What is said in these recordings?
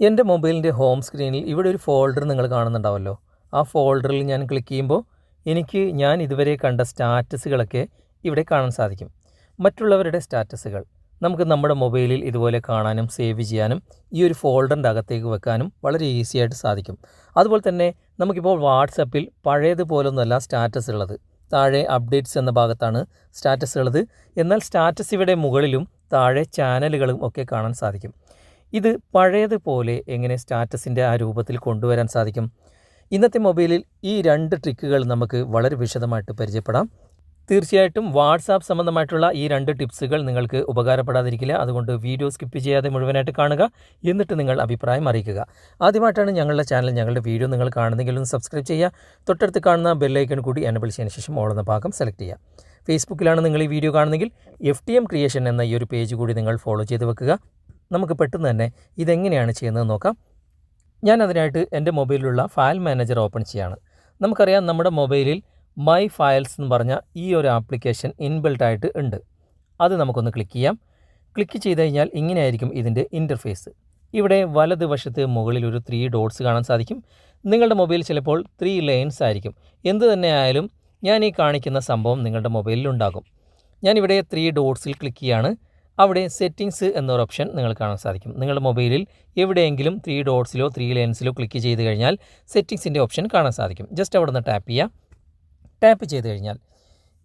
എന്റെ മൊബൈലിന്റെ ഹോം സ്ക്രീനിൽ ഇവിടെ ഒരു ഫോൾഡർ നിങ്ങൾ കാണുന്നുണ്ടാവല്ലോ. ആ ഫോൾഡറിൽ ഞാൻ ക്ലിക്ക് ചെയ്യുമ്പോൾ എനിക്ക് ഞാൻ ഇതുവരെ കണ്ട സ്റ്റാറ്റസുകളൊക്കെ ഇവിടെ കാണാൻ സാധിക്കും. മറ്റുള്ളവരുടെ സ്റ്റാറ്റസുകൾ. നമുക്ക് നമ്മുടെ മൊബൈലിൽ ഇതുപോലെ കാണാനും സേവ് ചെയ്യാനും ഈ ഒരു ഫോൾഡറിന്റെ അകത്തേക്ക് വെക്കാനും വളരെ ഈസി ആയിട്ട് സാധിക്കും. അതുപോലെ തന്നെ നമുക്കിപ്പോൾ വാട്സപ്പിൽ പഴയതുപോലൊന്നുമല്ല സ്റ്റാറ്റസ് ഉള്ളത് താഴെ അപ്ഡേറ്റ്സ് എന്ന ഭാഗത്താണ് സ്റ്റാറ്റസ് ഉള്ളത് എന്നാൽ സ്റ്റാറ്റസ് ഇവിടെ മുകളിലും താഴെ ചാനലുകളും ഒക്കെ കാണാൻ സാധിക്കും. ഇത് പഴയതുപോലെ എങ്ങനെ സ്റ്റാറ്റസിന്റെ ആ രൂപത്തിൽ കൊണ്ടുവരാൻ സാധിക്കും? ഇന്നത്തെ മൊബൈലിൽ ഈ രണ്ട് ട്രിക്കുകൾ നമുക്ക് വളരെ വിശദമായിട്ട് പരിചയപ്പെടാം. തീർച്ചയായിട്ടും വാട്സാപ്പ് സംബന്ധമായിട്ടുള്ള ഈ രണ്ട് ടിപ്സുകൾ നിങ്ങൾക്ക് ഉപകാരപ്പെടാതിരിക്കില്ല. അതുകൊണ്ട് വീഡിയോ സ്കിപ്പ് ചെയ്യാതെ മുഴുവനായിട്ട് കാണുക. എന്നിട്ട് നിങ്ങൾ അഭിപ്രായം അറിയിക്കുക. ആദ്യമായിട്ടാണ് ഞങ്ങളുടെ ചാനൽ ഞങ്ങളുടെ വീഡിയോ നിങ്ങൾ കാണുന്നെങ്കിൽ ഒന്ന് സബ്സ്ക്രൈബ് ചെയ്യുക. തൊട്ടടുത്ത് കാണുന്ന ബെല്ലൈക്കൺ കൂടി എനബിൾ ചെയ്തതിന് ശേഷം ഓളുന്ന ഭാഗം സെലക്ട് ചെയ്യുക. ഫേസ്ബുക്കിലാണ് നിങ്ങൾ ഈ വീഡിയോ കാണുന്നെങ്കിൽ എഫ് ടി എം ക്രിയേഷൻ എന്ന ഈ ഒരു പേജ് കൂടി നിങ്ങൾ ഫോളോ ചെയ്ത് വെക്കുക. നമുക്ക് പെട്ടെന്ന് തന്നെ ഇതെങ്ങനെയാണ് ചെയ്യുന്നത് നോക്കാം. ഞാൻ അതിനായിട്ട് എന്റെ മൊബൈലിലുള്ള ഫയൽ മാനേജർ ഓപ്പൺ ചെയ്യാണ്. നമുക്കറിയാം നമ്മുടെ മൊബൈലിൽ മൈ ഫയൽസ് എന്ന് പറഞ്ഞ ഈ ഒരു ആപ്ലിക്കേഷൻ ഇൻബിൽട്ട് ആയിട്ട് ഉണ്ട്. അത് നമുക്കൊന്ന് ക്ലിക്ക് ചെയ്യാം. ക്ലിക്ക് ചെയ്ത് കഴിഞ്ഞാൽ ഇങ്ങനെയായിരിക്കും ഇതിന്റെ ഇന്റർഫേസ്. ഇവിടെ വലതുവശത്ത് മുകളിൽ ഒരു ത്രീ ഡോട്ട്സ് കാണാൻ സാധിക്കും. നിങ്ങളുടെ മൊബൈൽ ചിലപ്പോൾ ത്രീ ലൈൻസ് ആയിരിക്കും. എന്ത് തന്നെ ആയാലും ഞാൻ ഈ കാണിക്കുന്ന സംഭവം നിങ്ങളുടെ മൊബൈലിൽ ഉണ്ടാകും. ഞാനിവിടെ ത്രീ ഡോട്ട്സിൽ ക്ലിക്ക് ചെയ്യാണ്. അവിടെ സെറ്റിങ്സ് എന്നൊരു ഓപ്ഷൻ നിങ്ങൾ കാണാൻ സാധിക്കും. നിങ്ങളുടെ മൊബൈലിൽ എവിടെയെങ്കിലും ത്രീ ഡോട്ട്സിലോ ത്രീ ലൈൻസിലോ ക്ലിക്ക് ചെയ്ത് കഴിഞ്ഞാൽ സെറ്റിങ്സിന്റെ ഓപ്ഷൻ കാണാൻ സാധിക്കും. ജസ്റ്റ് അവിടെ നിന്ന് ടാപ്പ് ചെയ്യുക ടാപ്പ് ചെയ്ത് കഴിഞ്ഞാൽ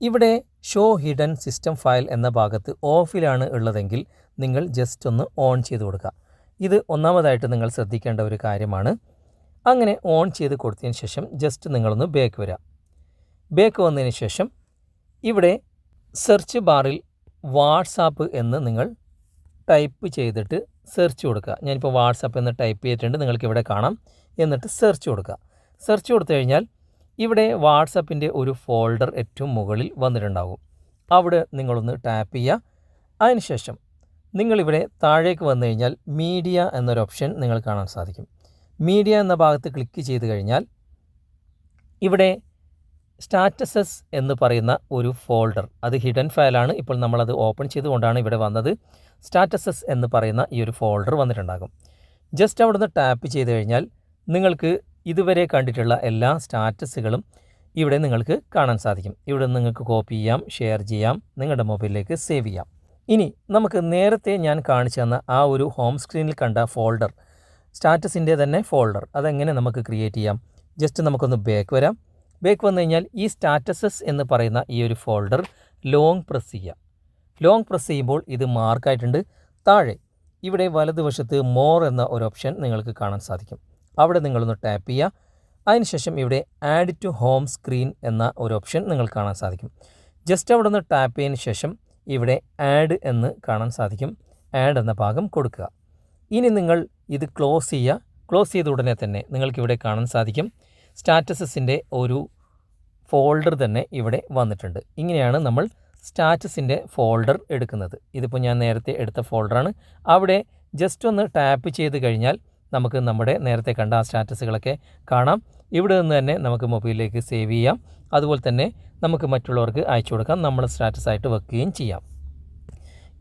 ഇവിടെ ഷോ ഹിഡൻ സിസ്റ്റം ഫയൽ എന്ന ഭാഗത്ത് ഓഫിലാണ് ഉള്ളതെങ്കിൽ നിങ്ങൾ ജസ്റ്റ് ഒന്ന് ഓൺ ചെയ്ത് കൊടുക്കുക. ഇത് ഒന്നാമതായിട്ട് നിങ്ങൾ ശ്രദ്ധിക്കേണ്ട ഒരു കാര്യമാണ്. അങ്ങനെ ഓൺ ചെയ്ത് കൊടുത്തതിന് ശേഷം ജസ്റ്റ് നിങ്ങളൊന്ന് ബേക്ക് വരിക. ബേക്ക് വന്നതിന് ശേഷം ഇവിടെ സെർച്ച് ബാറിൽ വാട്സാപ്പ് എന്ന് നിങ്ങൾ ടൈപ്പ് ചെയ്തിട്ട് സെർച്ച് കൊടുക്കുക. ഞാനിപ്പോൾ വാട്സാപ്പ് എന്ന് ടൈപ്പ് ചെയ്തിട്ടുണ്ട്. നിങ്ങൾക്ക് ഇവിടെ കാണാം. എന്നിട്ട് സെർച്ച് കൊടുക്കുക. സെർച്ച് കൊടുത്തു കഴിഞ്ഞാൽ ഇവിടെ വാട്സപ്പിന്റെ ഒരു ഫോൾഡർ ഏറ്റവും മുകളിൽ വന്നിട്ടുണ്ടാകും. അവിടെ നിങ്ങളൊന്ന് ടാപ്പ് ചെയ്യുക. അതിനുശേഷം നിങ്ങളിവിടെ താഴേക്ക് വന്നു കഴിഞ്ഞാൽ മീഡിയ എന്നൊരു ഓപ്ഷൻ നിങ്ങൾ കാണാൻ സാധിക്കും. മീഡിയ എന്ന ഭാഗത്ത് ക്ലിക്ക് ചെയ്ത് കഴിഞ്ഞാൽ ഇവിടെ സ്റ്റാറ്റസസ് എന്ന് പറയുന്ന ഒരു ഫോൾഡർ. അത് ഹിഡൻ ഫയലാണ് ഇപ്പോൾ നമ്മളത് ഓപ്പൺ ചെയ്തുകൊണ്ടാണ് ഇവിടെ വന്നത്. സ്റ്റാറ്റസസ് എന്ന് പറയുന്ന ഈ ഒരു ഫോൾഡർ വന്നിട്ടുണ്ടാകും. ജസ്റ്റ് അവിടെ നിന്ന് ടാപ്പ് ചെയ്ത് കഴിഞ്ഞാൽ നിങ്ങൾക്ക് ഇതുവരെ കണ്ടിട്ടുള്ള എല്ലാ സ്റ്റാറ്റസുകളും ഇവിടെ നിങ്ങൾക്ക് കാണാൻ സാധിക്കും. ഇവിടെ നിങ്ങൾക്ക് കോപ്പി ചെയ്യാം ഷെയർ ചെയ്യാം നിങ്ങളുടെ മൊബൈലിലേക്ക് സേവ് ചെയ്യാം. ഇനി നമുക്ക് നേരത്തെ ഞാൻ കാണിച്ചു തന്ന ആ ഒരു ഹോം സ്ക്രീനിൽ കണ്ട ഫോൾഡർ സ്റ്റാറ്റസിന്റെ തന്നെ ഫോൾഡർ അതെങ്ങനെ നമുക്ക് ക്രിയേറ്റ് ചെയ്യാം? ജസ്റ്റ് നമുക്കൊന്ന് ബാക്ക് വരാം. ബാക്ക് വന്നു കഴിഞ്ഞാൽ ഈ സ്റ്റാറ്റസസ് എന്ന് പറയുന്ന ഈ ഒരു ഫോൾഡർ ലോങ് പ്രസ് ചെയ്യുക ലോങ് പ്രസ് ചെയ്യുമ്പോൾ ഇത് മാർക്കായിട്ടുണ്ട് താഴെ ഇവിടെ വലതുവശത്ത് മോർ എന്ന ഒരു ഓപ്ഷൻ നിങ്ങൾക്ക് കാണാൻ സാധിക്കും. അവിടെ നിങ്ങളൊന്ന് ടാപ്പ് ചെയ്യുക അതിനുശേഷം ഇവിടെ ആഡ് ടു ഹോം സ്ക്രീൻ എന്ന ഒരു ഓപ്ഷൻ നിങ്ങൾക്ക് കാണാൻ സാധിക്കും. ജസ്റ്റ് അവിടെ നിന്ന് ടാപ്പ് ചെയ്തതിന് ശേഷം ഇവിടെ ആഡ് എന്ന് കാണാൻ സാധിക്കും. ആഡ് എന്ന ഭാഗം കൊടുക്കുക. ഇനി നിങ്ങൾ ഇത് ക്ലോസ് ചെയ്യുക. ക്ലോസ് ചെയ്ത ഉടനെ തന്നെ നിങ്ങൾക്കിവിടെ കാണാൻ സാധിക്കും. സ്റ്റാറ്റസസിന്റെ ഒരു ഫോൾഡർ തന്നെ ഇവിടെ വന്നിട്ടുണ്ട്. ഇങ്ങനെയാണ് നമ്മൾ സ്റ്റാറ്റസിന്റെ ഫോൾഡർ എടുക്കുന്നത്. ഇതിപ്പോൾ ഞാൻ നേരത്തെ എടുത്ത ഫോൾഡറാണ്. അവിടെ ജസ്റ്റ് ഒന്ന് ടാപ്പ് ചെയ്ത് കഴിഞ്ഞാൽ നമുക്ക് നമ്മുടെ നേരത്തെ കണ്ട ആ സ്റ്റാറ്റസുകളൊക്കെ കാണാം. ഇവിടെ നിന്ന് തന്നെ നമുക്ക് മൊബൈലിലേക്ക് സേവ് ചെയ്യാം. അതുപോലെ തന്നെ നമുക്ക് മറ്റുള്ളവർക്ക് അയച്ചു കൊടുക്കാം. നമ്മൾ സ്റ്റാറ്റസായിട്ട് വെക്കുകയും ചെയ്യാം.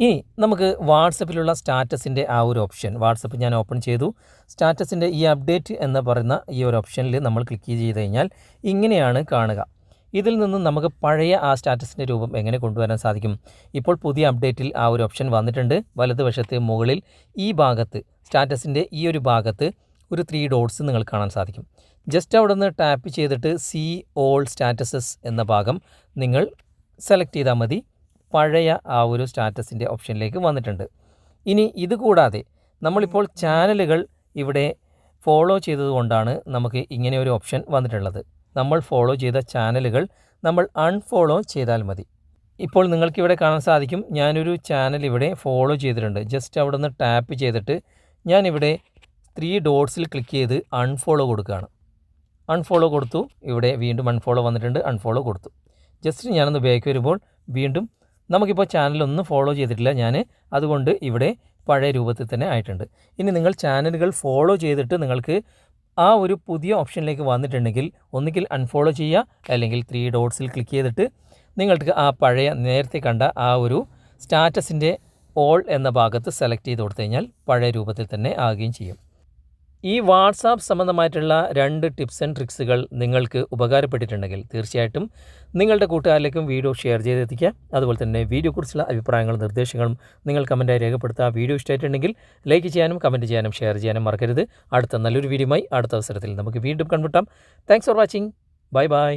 ഇനി നമുക്ക് വാട്സപ്പിലുള്ള സ്റ്റാറ്റസിന്റെ ആ ഒരു ഓപ്ഷൻ. വാട്സപ്പ് ഞാൻ ഓപ്പൺ ചെയ്തു. സ്റ്റാറ്റസിന്റെ ഈ അപ്ഡേറ്റ് എന്ന് പറയുന്ന ഈ ഒരു ഓപ്ഷനിൽ നമ്മൾ ക്ലിക്ക് ചെയ്ത് കഴിഞ്ഞാൽ ഇങ്ങനെയാണ് കാണുക. ഇതിൽ നിന്ന് നമുക്ക് പഴയ ആ സ്റ്റാറ്റസിന്റെ രൂപം എങ്ങനെ കൊണ്ടുവരാൻ സാധിക്കും? ഇപ്പോൾ പുതിയ അപ്ഡേറ്റിൽ ആ ഒരു ഓപ്ഷൻ വന്നിട്ടുണ്ട്. വലതുവശത്ത് മുകളിൽ ഈ ഭാഗത്ത് സ്റ്റാറ്റസിന്റെ ഈ ഒരു ഭാഗത്ത് ഒരു ത്രീ ഡോട്ട്സ് നിങ്ങൾ കാണാൻ സാധിക്കും. ജസ്റ്റ് അവിടെ നിന്ന് ടാപ്പ് ചെയ്തിട്ട് സി ഓൾ സ്റ്റാറ്റസസ് എന്ന ഭാഗം നിങ്ങൾ സെലക്ട് ചെയ്താൽ മതി. പഴയ ആ ഒരു സ്റ്റാറ്റസിന്റെ ഓപ്ഷനിലേക്ക് വന്നിട്ടുണ്ട്. ഇനി ഇത് കൂടാതെ നമ്മളിപ്പോൾ ചാനലുകൾ ഇവിടെ ഫോളോ ചെയ്തതുകൊണ്ടാണ് നമുക്ക് ഇങ്ങനെ ഒരു ഓപ്ഷൻ വന്നിട്ടുള്ളത്. നമ്മൾ ഫോളോ ചെയ്ത ചാനലുകൾ നമ്മൾ അൺഫോളോ ചെയ്താൽ മതി. ഇപ്പോൾ നിങ്ങൾക്കിവിടെ കാണാൻ സാധിക്കും ഞാനൊരു ചാനൽ ഇവിടെ ഫോളോ ചെയ്തിട്ടുണ്ട്. ജസ്റ്റ് അവിടെ നിന്ന് ടാപ്പ് ചെയ്തിട്ട് ഞാനിവിടെ ത്രീ ഡോട്ട്സിൽ ക്ലിക്ക് ചെയ്ത് അൺഫോളോ കൊടുക്കുകയാണ്. അൺഫോളോ കൊടുത്തു ഇവിടെ വീണ്ടും അൺഫോളോ വന്നിട്ടുണ്ട് അൺഫോളോ കൊടുത്തു. ജസ്റ്റ് ഞാനൊന്ന് ബാക്ക് വരുമ്പോൾ വീണ്ടും നമുക്കിപ്പോൾ ചാനലൊന്നും ഫോളോ ചെയ്തിട്ടില്ല. ഞാൻ അതുകൊണ്ട് ഇവിടെ പഴയ രൂപത്തിൽ തന്നെ ആയിട്ടുണ്ട്. ഇനി നിങ്ങൾ ചാനലുകൾ ഫോളോ ചെയ്തിട്ട് നിങ്ങൾക്ക് ആ ഒരു പുതിയ ഓപ്ഷനിലേക്ക് വന്നിട്ടുണ്ടെങ്കിൽ ഒന്നുകിൽ അൺഫോളോ ചെയ്യുക അല്ലെങ്കിൽ ത്രീ ഡോട്ട്സിൽ ക്ലിക്ക് ചെയ്തിട്ട് നിങ്ങൾക്ക് ആ പഴയ നേരത്തെ കണ്ട ആ ഒരു സ്റ്റാറ്റസിന്റെ ഓൾ എന്ന ഭാഗത്ത് സെലക്ട് ചെയ്ത് കൊടുത്തു കഴിഞ്ഞാൽ പഴയ രൂപത്തിൽ തന്നെ ആകുകയും ചെയ്യും. ഈ വാട്സാപ്പ് സംബന്ധമായിട്ടുള്ള രണ്ട് ടിപ്സ് ആൻഡ് ട്രിക്സുകൾ നിങ്ങൾക്ക് ഉപകാരപ്പെട്ടിട്ടുണ്ടെങ്കിൽ തീർച്ചയായിട്ടും നിങ്ങളുടെ കൂട്ടുകാരിലേക്കും വീഡിയോ ഷെയർ ചെയ്തെത്തിക്കുക. അതുപോലെ തന്നെ വീഡിയോക്കുറിച്ചുള്ള അഭിപ്രായങ്ങളും നിർദ്ദേശങ്ങളും നിങ്ങൾ കമന്റായി രേഖപ്പെടുത്തുക വീഡിയോ ഇഷ്ടമായിട്ടുണ്ടെങ്കിൽ ലൈക്ക് ചെയ്യാനും കമന്റ് ചെയ്യാനും ഷെയർ ചെയ്യാനും മറക്കരുത്. അടുത്ത നല്ലൊരു വീഡിയോയുമായി അടുത്ത അവസരത്തിൽ നമുക്ക് വീണ്ടും കണ്ടുമുട്ടാം. Thanks for watching bye bye